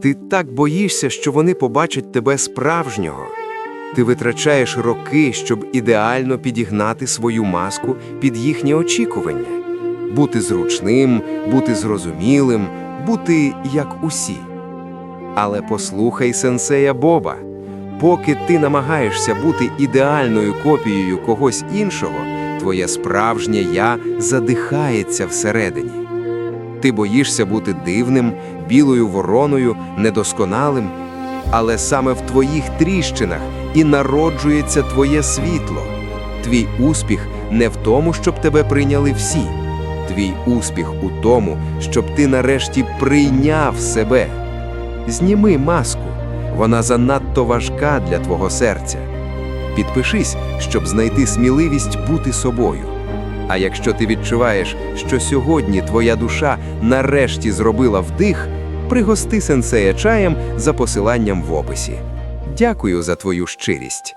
Ти так боїшся, що вони побачать тебе справжнього. Ти витрачаєш роки, щоб ідеально підігнати свою маску під їхні очікування, бути зручним, бути зрозумілим, бути як усі. Але послухай сенсея Боба. Поки ти намагаєшся бути ідеальною копією когось іншого, твоє справжнє я задихається всередині. Ти боїшся бути дивним, білою вороною, недосконалим, але саме в твоїх тріщинах і народжується твоє світло. Твій успіх не в тому, щоб тебе прийняли всі. Твій успіх у тому, щоб ти нарешті прийняв себе. Зніми маску, вона занадто важка для твого серця. Підпишись, щоб знайти сміливість бути собою. А якщо ти відчуваєш, що сьогодні твоя душа нарешті зробила вдих, пригости сенсея чаєм за посиланням в описі. Дякую за твою щирість.